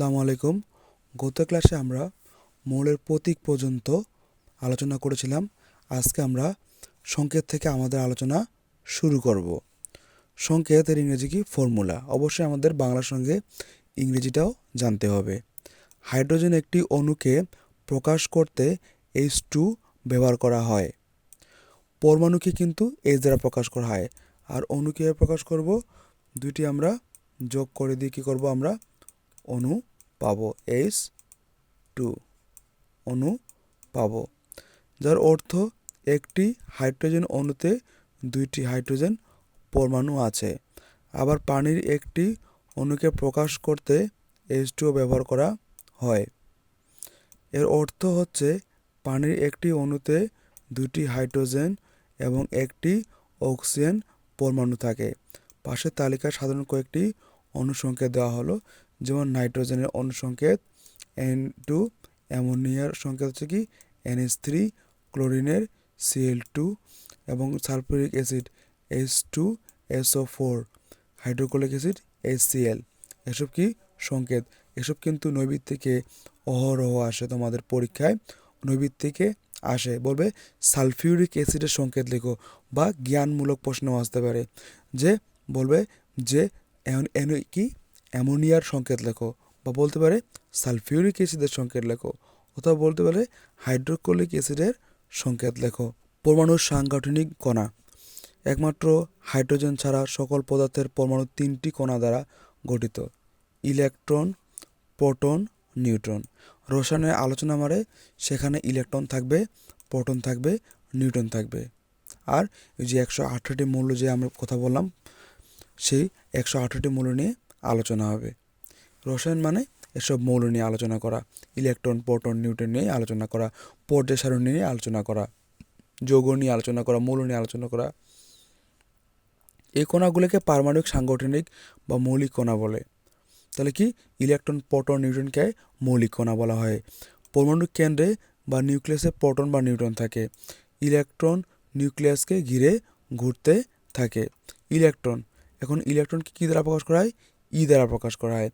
আসসালামু আলাইকুম। গত ক্লাসে আমরা মৌলের প্রতীক পর্যন্ত আলোচনা করেছিলাম। আজকে আমরা সংকেত থেকে আমাদের আলোচনা শুরু করব। সংকেতের ইংরেজি কি? ফর্মুলা। অবশ্যই আমাদের বাংলার সঙ্গে ইংরেজিটাও জানতে হবে। হাইড্রোজেন একটি অণুকে প্রকাশ করতে এইচ টু ব্যবহার করা হয়। পরমাণুকে কিন্তু এইচ দ্বারা প্রকাশ করা হয়। আর অণু কীভাবে প্রকাশ করব? দুইটি আমরা যোগ করে দিয়ে কী করব আমরা? অণু পাবো এইচ টু অণু পাবো। যার অর্থ একটি হাইড্রোজেন অণুতে দুইটি হাইড্রোজেন পরমাণু আছে। আবার পানির একটি অণুকে প্রকাশ করতে এইচ টুও ব্যবহার করা হয়। এর অর্থ হচ্ছে পানির একটি অণুতে দুটি হাইড্রোজেন এবং একটি অক্সিজেন পরমাণু থাকে। পাশের তালিকায় সাধারণ কয়েকটি অনুসংকেত দেওয়া হলো। যেমন নাইট্রোজেনের অনুসংকেত এন টু অ্যামোনিয়ার সংকেত হচ্ছে কি? এনএস থ্রি ক্লোরিনের সিএল টু এবং sulphuric acid S two S O four hydrochloric acid H C L এসব কি? সংকেত। এসব কিন্তু নৈবিত থেকে অহরহ আসে তোমাদের পরীক্ষায়। নৈবিত থেকে আসে। বলবে, সালফিউরিক অ্যাসিডের সংকেত লেখো বা জ্ঞানমূলক প্রশ্নও আসতে পারে। যে, বলবে যে এন, কি? অ্যামোনিয়ার সংকেত লেখো বা বলতে পারে সালফিউরিক অ্যাসিডের সংকেত লেখো অথবা বলতে পারে হাইড্রোক্লোরিক অ্যাসিডের সংকেত লেখো। পরমাণুর সাংগঠনিক কণা। একমাত্র হাইড্রোজেন ছাড়া সকল পদার্থের পরমাণু তিনটি কণা দ্বারা গঠিত। Electron, proton, neutron. রসায়নের আলোচনা মারে সেখানে ইলেকট্রন থাকবে, প্রোটন থাকবে, নিউট্রন থাকবে। আর যে একশো আঠারোটি মূল্য যে আমরা কথা বললাম, সেই একশো আঠারোটি মূল্য নিয়ে আলোচনা হবে। রসায়ন মানে এসব মৌল নিয়ে আলোচনা করা, ইলেকট্রন, প্রোটন, নিউট্রন নিয়ে আলোচনা করা, পর্যায় সারণী নিয়ে আলোচনা করা, যৌগ নিয়ে আলোচনা করা, মৌল নিয়ে আলোচনা করা। এই কণাগুলোকে পারমাণবিক, সাংগঠনিক বা মৌলিক কণা বলে। তাহলে কি? ইলেকট্রন, প্রোটন, নিউট্রনকে মৌলিক কণা বলা হয়। পরমাণুর কেন্দ্রে বা নিউক্লিয়াসে প্রোটন বা নিউট্রন থাকে। ইলেকট্রন নিউক্লিয়াসকে ঘিরে ঘুরতে থাকে। ইলেকট্রন, এখন ইলেকট্রনকে কী দ্বারা প্রকাশ করা হয়? ই দ্বারা প্রকাশ করা হয়।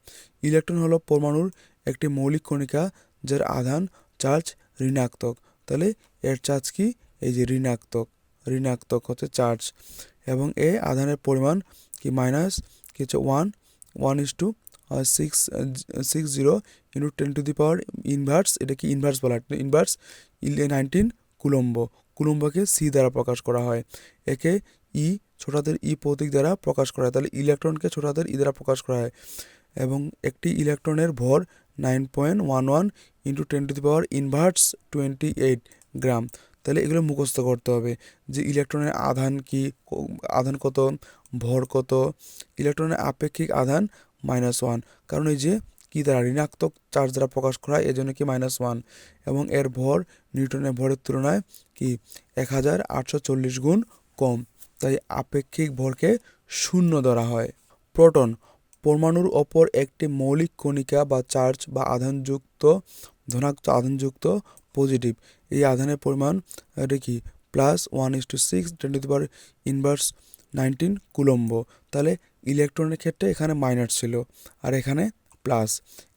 ইলেকট্রন হলো পরমাণুর একটি মৌলিক কণিকা যার আধান চার্জ ঋণাত্মক। তাহলে এর চার্জ কি? এই যে ঋণাত্মক। ঋণাত্মক হচ্ছে চার্জ। এবং এ আধানের পরিমাণ কি? মাইনাস কি হচ্ছে? One. One is two six six zero into ten to the power inverse. এটা কি ইনভার্স বলা ইনভার্স নাইনটিন কুলম্ব। কুলম্বকে সি দ্বারা প্রকাশ করা হয়। একে ই ছোটাদের ই প্রতীক দ্বারা প্রকাশ করা হয়। তাহলে ইলেকট্রনকে ছোটাদের ই দ্বারা প্রকাশ করা হয়। এবং একটি ইলেকট্রনের ভর nine point one one into ten to the power inverse twenty eight gram. তাহলে এগুলো মুখস্থ করতে হবে যে ইলেকট্রনের আধান কি, আধান কত, ভর কত, ইলেকট্রনের আপেক্ষিক আধান মাইনাস ওয়ান। কারণ এই যে কী দ্বারা, ঋণাত্মক চার্জ দ্বারা প্রকাশ করা হয়, এজন্য কি মাইনাস ওয়ান। এবং এর ভর নিউটনের ভরের তুলনায় কি? এক হাজার আটশো চল্লিশ গুণ কম। তাই আপেক্ষিক ভরকে শূন্য ধরা হয়। প্রোটন পরমাণুর ওপর একটি মৌলিক কণিকা বা চার্জ বা আধানযুক্ত ধনাত্মক আধানযুক্ত পজিটিভ। এই আধানের পরিমাণ কি? Plus one is two six ten to inverse nineteen coulomb. তাহলে ইলেকট্রনের ক্ষেত্রে এখানে মাইনাস ছিল আর এখানে প্লাস।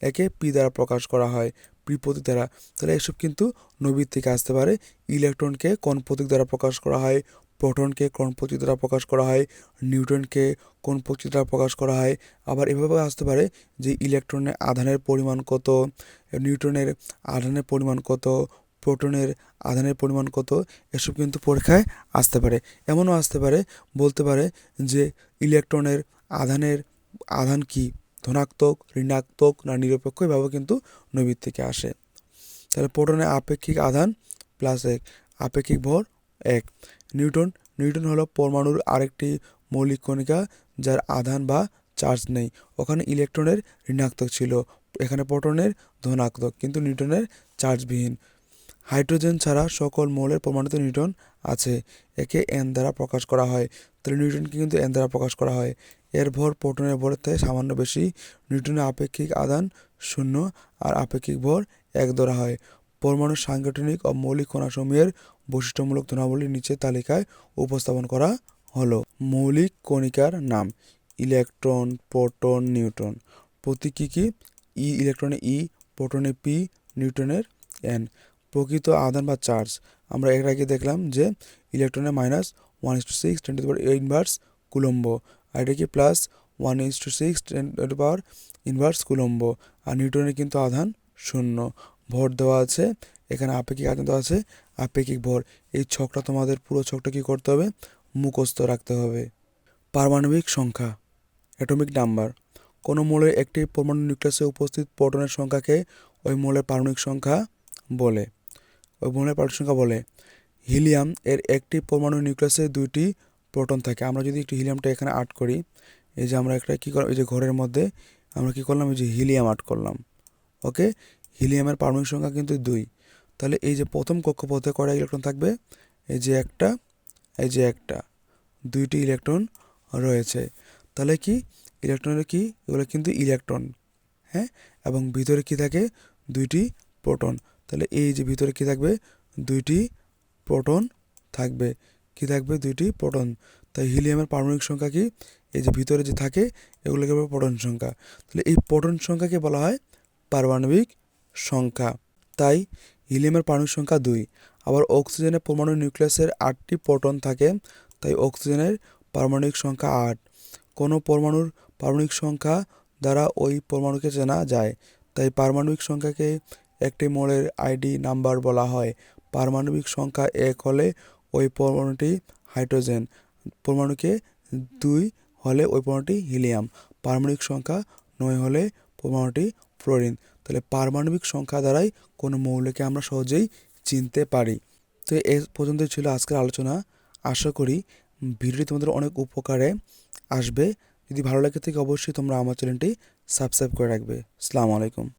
একে পি দ্বারা প্রকাশ করা হয়, পি প্রতীক দ্বারা। তাহলে এসব কিন্তু নবীর থেকে আসতে পারে। ইলেকট্রনকে কোন প্রতীক দ্বারা প্রকাশ করা হয়? প্রোটনকে কোন প্রতীক দ্বারা প্রকাশ করা হয় নিউটনকে কোন প্রতীক দ্বারা প্রকাশ করা হয়, আবার এভাবে আসতে পারে যে ইলেকট্রনের আধানের পরিমাণ কত নিউটনের আধানের পরিমাণ কত, প্রোটনের আধানের পরিমাণ কত, এসব কিন্তু পরীক্ষায় আসতে পারে। এমনও আসতে পারে, বলতে পারে যে ইলেকট্রনের আধানের, আধান কি, ধনাত্মক, ঋণাত্মক না নিরপেক্ষ, এভাবে কিন্তু নবীর থেকে আসে। তাহলে প্রোটনের আপেক্ষিক আধান প্লাস এক, আপেক্ষিক ভর এক। নিউটন নিউটন হলো পরমাণুর আরেকটি মৌলিক কণিকা যার আধান বা চার্জ নেই। ওখানে ইলেকট্রনের ঋণাত্মক ছিল, এখানে প্রোটনের ধনাত্মক, কিন্তু নিউটনের চার্জবিহীন। হাইড্রোজেন ছাড়া সকল মৌলের পরমাণুতে নিউটন আছে, একে এন দ্বারা প্রকাশ করা হয়। তাহলে নিউটনকে কিন্তু এন দ্বারা প্রকাশ করা হয়। এর ভর প্রোটনের ভরের থেকে সামান্য বেশি। নিউটনের আপেক্ষিক আদান শূন্য আর আপেক্ষিক ভর এক ধরা হয়। পরমাণুর সাংগঠনিক ও মৌলিক কণাসমূহের বৈশিষ্ট্যমূলক ধনাবলী নিচে তালিকায় উপস্থাপন করা হলো। মৌলিক কণিকার নাম ইলেকট্রন, প্রোটন, নিউট্রন। প্রতীকী কি ই ইলেকট্রনে ই, প্রোটনে পি নিউটনের এন। প্রকৃত আধান বা চার্জ। আমরা এর আগে দেখলাম যে ইলেকট্রনে minus one is two six ten to power inverse coulomb. আর এটা কি plus one is two six ten to power inverse coulomb. আর নিউটনের কিন্তু আধান শূন্য। ভর দেওয়া আছে, এখানে আপেক্ষিক আধান দেওয়া আছে, আপেক্ষিক ভর এই ছকটা তোমাদের পুরো ছকটা কী করতে হবে? মুখস্থ রাখতে হবে। পারমাণবিক সংখ্যা অ্যাটমিক নাম্বার কোনো মৌলের একটি পরমাণু নিউক্লিয়াসে উপস্থিত প্রোটনের সংখ্যাকে ওই মূলের পারমাণবিক সংখ্যা বলে। ওই মৌলের পারমাণবিক সংখ্যা বলে। হিলিয়াম এর একটি পরমাণু নিউক্লিয়াসে দুইটি প্রোটন থাকে। আমরা যদি একটু হিলিয়ামটা এখানে আট করি, এই যে আমরা একটা কী করলাম এই যে ঘরের মধ্যে আমরা কী করলাম? এই যে হিলিয়াম আট করলাম। ওকে হিলিয়ামের পারমাণবিক সংখ্যা কিন্তু দুই। তাহলে এই যে প্রথম কক্ষপথে কয়টা ইলেকট্রন থাকবে? এই যে একটা, এই যে একটা, দুইটি ইলেকট্রন রয়েছে। তাহলে কি? ইলেকট্রনের কি? এগুলো কিন্তু ইলেকট্রন হ্যাঁ? এবং ভিতরে কি থাকে? দুইটি প্রোটন। তাহলে এই যে ভিতরে কি থাকবে? দুইটি প্রোটন থাকবে। কি থাকবে? দুইটি প্রোটন। তাই হিলিয়ামের পারমাণবিক সংখ্যা কি? এই যে ভিতরে যে থাকে, এগুলোকে বলে প্রোটন সংখ্যা। তাহলে এই প্রোটন সংখ্যাকে বলা হয় পারমাণবিক সংখ্যা। তাই, হিলিয়ামের পারমাণবিক সংখ্যা দুই। আবার অক্সিজেনের পরমাণু নিউক্লিয়াসের আটটি প্রোটন থাকে, তাই অক্সিজেনের পারমাণবিক সংখ্যা আট। কোনো পরমাণুর পারমাণবিক সংখ্যা দ্বারা ওই পরমাণুকে চেনা যায়, তাই পারমাণবিক সংখ্যাকে একটি মোড়ের আইডি নাম্বার বলা হয়। পারমাণবিক সংখ্যা এক হলে ওই পরমাণুটি হাইড্রোজেন, পরমাণুকে দুই হলে ওই পরমাণুটি হিলিয়াম। পারমাণবিক সংখ্যা নয় হলে পরমাণুটি ফ্লোরিন। তাহলে পারমাণবিক সংখ্যা দ্বারাই কোনো মৌলকে আমরা সহজেই চিনতে পারি। তো এ পর্যন্ত ছিল আজকের আলোচনা। আশা করি ভিডিওটি তোমাদের অনেক উপকারে আসবে। যদি ভালো লাগে থেকে অবশ্যই তোমরা আমার চ্যানেলটি সাবস্ক্রাইব করে রাখবে। আসসালামু আলাইকুম।